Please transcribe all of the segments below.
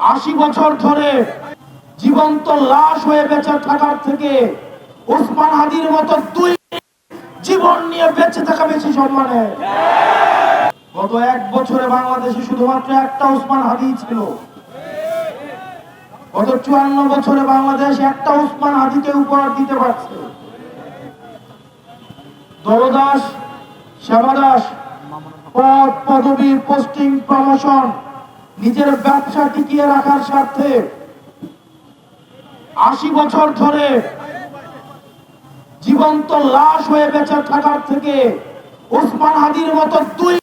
আশি বছর ধরে জীবন্ত লাশ হয়ে বেঁচে থাকার থেকে ওসমান হাদির মতো দুই জীবন নিয়ে বেঁচে থাকা বেশি সম্মানে। গত এক বছরে বাংলাদেশে শুধুমাত্র একটা ওসমান হাদি ছিল। গত চুয়ান্ন বছরে বাংলাদেশ একটা ওসমান হাদিকে উপহার দিতে পারছে। দলদাস সেবাদাস পদ পদবী পোস্টিং প্রমোশন নিজের ব্যবসা টিকিয়ে রাখার স্বার্থে আশি বছর ধরে জীবন্ত লাশ হয়ে বেঁচে থাকার থেকে ওসমান হাদির মতো দুই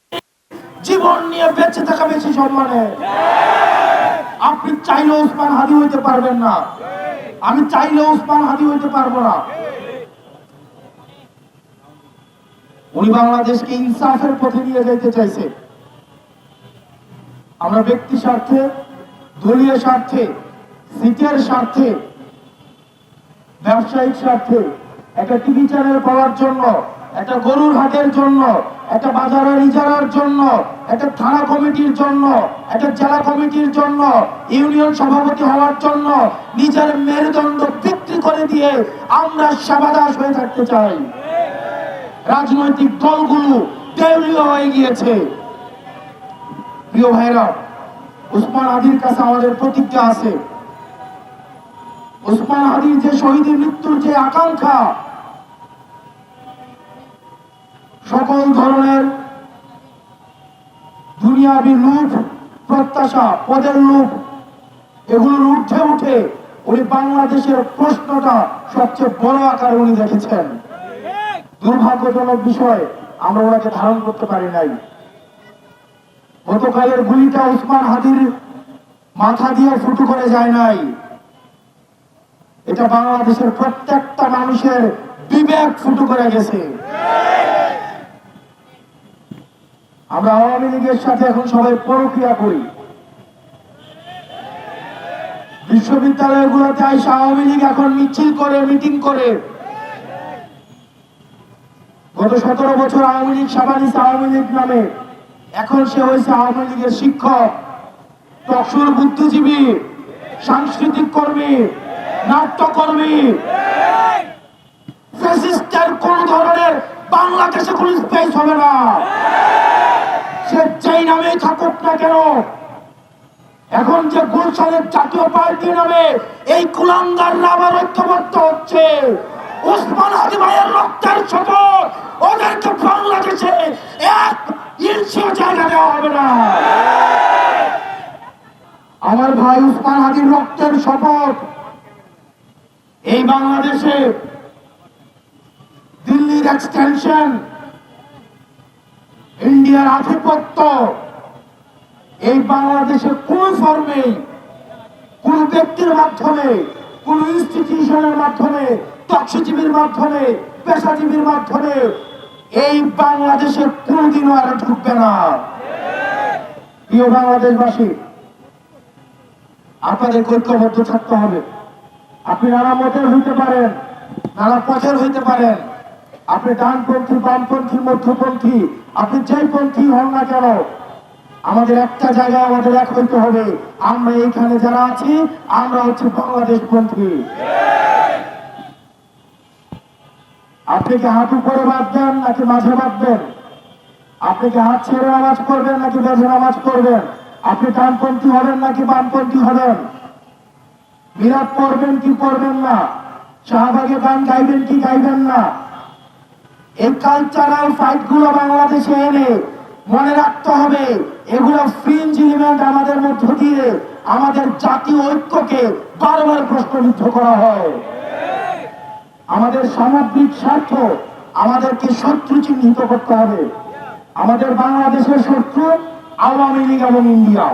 জীবন নিয়ে বেঁচে থাকা বেশি সম্মানে। আপনি চাইলে ওসমান হাদি হইতে পারবেন না। আমি চাইলে ওসমান হাদি হইতে পারব না। উনি বাংলাদেশকে ইনসাফের পথে নিয়ে যেতে চাইছে। আমরা ব্যক্তি স্বার্থে, দলীয় স্বার্থে, সিটের স্বার্থে, ব্যবসায়িক স্বার্থে, একটা টিভি চ্যানেল পাওয়ার জন্য, একটা গরুর হাটের জন্য, একটা বাজারের ইজারার জন্য, একটা থানা কমিটির জন্য, একটা জেলা কমিটির জন্য, ইউনিয়ন সভাপতি হওয়ার জন্য, নিজের মেরুদণ্ড বিক্রি করে দিয়ে আমরা সেবাদাস হয়ে থাকতে চাই। রাজনৈতিক দলগুলো দেউলীয় হয়ে গিয়েছে। প্রিয় ভাইরা উসমান আদির কাছে আমাদের প্রতিজ্ঞা আছে। উসমান আদির যে শহীদের মৃত্যুর যে আকাঙ্ক্ষা, সকল ধরনের দুনিয়াবি লোভ প্রত্যাশা, পদের লোভ এগুলোর ঊর্ধ্বে উঠে উনি বাংলাদেশের প্রশ্নটা সবচেয়ে বড় আকারে উনি দেখেছেন। দুর্ভাগ্যজনক বিষয়, আমরা ওনাকে ধারণ করতে পারি নাই। গতকালের গুলিটা উসমান হাদির মাথা দিয়ে ফুটু করে যায় নাই। এটা বাংলাদেশের প্রত্যেকটা মানুষের বিবেক ফুটু করে গেছে। আমরা আওয়ামী লীগের সাথে এখন সবাই পরক্রিয়া করি। বিশ্ববিদ্যালয় বিশ্ববিদ্যালয়গুলোতে আইসা আওয়ামী লীগ এখন মিছিল করে, মিটিং করে। গত সতেরো বছর আওয়ামী লীগ সাবানিস আওয়ামী লীগ নামে এখন সে হয়েছে আওয়ামী লীগের শিক্ষক টকসুর বুদ্ধিজীবী, সাংস্কৃতিক কর্মী, নাট্যকর্মী। কোন ধরনের বাংলাদেশে কোন স্পেস হবে না। সে নামে থাকুক না কেন, এখন যে গুলশানের জাতীয় পার্টি নামে এই কুলাঙ্গাররা আবার ঐক্যবদ্ধ হচ্ছে, ওসমান হাদি ভাইয়ের রক্তের ওদেরকে বাংলাদেশে এক ইঞ্চিও জায়গা দেওয়া না। আমার ভাই উসমান হাদির রক্তের শপথ। এই বাংলাদেশে দিল্লির এক্সটেনশন ইন্ডিয়ার আধিপত্য, এই বাংলাদেশের কোন ফর্মে কোন ব্যক্তির মাধ্যমে, কোন ইনস্টিটিউশনের মাধ্যমে তৎসজীবীর মাধ্যমে, পেশাজীবীর মাধ্যমে এই বাংলাদেশে কোনদিনও আর ঢুকবে না। প্রিয় বাংলাদেশবাসী, আপনাদের ঐক্যবদ্ধ থাকতে হবে। আপনি নানা মতের হইতে পারেন, নানা পথের হইতে পারেন। আপনি ডানপন্থী, বামপন্থী, মধ্যপন্থী, আপনি যেই পন্থী হন না কেন, আমাদের একটা জায়গায় আমাদের এক হইতে হবে। আমরা এইখানে যারা আছি, আমরা হচ্ছে বাংলাদেশ পন্থী আপনি কি হাত উপরে বাঁধবেন নাকি মাঝে বাঁধবেন? আপনি কি হাত ছেড়ে নামাজ পড়বেন নাকি বেঁধে নামাজ পড়বেন? আপনি ডানপন্থী হবেন নাকি বামপন্থী হবেন? বিরাট পড়বেন কি পড়বেন না? শাহবাগে গান গাইবেন কি গাইবেন না? এই কালচারাল ফাইটগুলো বাংলাদেশে এনে মনে রাখতে হবে, এগুলো ফ্রিঞ্জ এলিমেন্ট আমাদের মধ্য দিয়ে আমাদের জাতীয় ঐক্যকে বারবার প্রশ্নবিদ্ধ করা হয়। আমাদের সামগ্রিক স্বার্থ আমাদেরকে শত্রু চিহ্নিত করতে হবে। আমাদের বাংলাদেশের শত্রু আওয়ামী লীগ এবং ইন্ডিয়া।